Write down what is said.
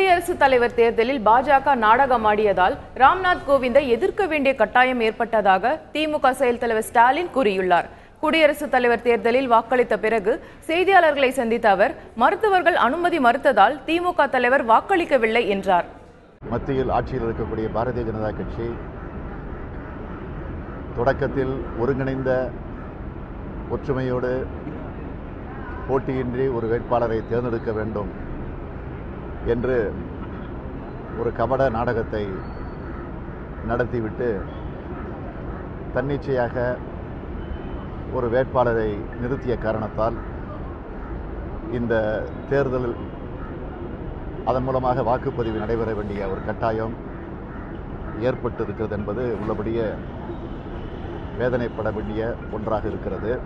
குடியரசுத் தலைவர் தேர்தலில் பாஜக நாடகமாடியதால் ராம்நாத் கோவிந்தை எதிர்க்க வேண்டிய கட்டாயம் ஏற்பட்டதாக திமுக செயல் தலைவர் ஸ்டாலின் கூறியுள்ளார். குடியரசுத் தலைவர் தேர்தலில் வாக்களித்த பிறகு செய்தியாளர்களை சந்தித்த அவர் மருத்துவர்கள் அனுமதி மறுத்ததால் திமுக தலைவர் வாக்களிக்கவில்லை என்றார். மத்தியில் ஆட்சியில் இருக்கக்கூடிய பாரதிய ஜனதா கட்சி தொடக்கத்தில் ஒருங்கிணைந்த ஒற்றுமையோடு போட்டியின்றி ஒரு வேட்பாளரை தேர்ந்தெடுக்க வேண்டும். என்று ஒரு கபட நாடகத்தை நடத்திவிட்டு தன்னிச்சையாக ஒரு வேட்பாளரை நிறுத்திய காரணத்தால் இந்த தேர்தல் அதன் மூலமாக வாக்குப்பதிவு நடைபெற வேண்டிய ஒரு கட்டாயம் ஏற்பட்டு இருக்கிறது என்பது உள்ளபடியே வேதனைப்பட வேண்டிய ஒன்றாக இருக்கிறது.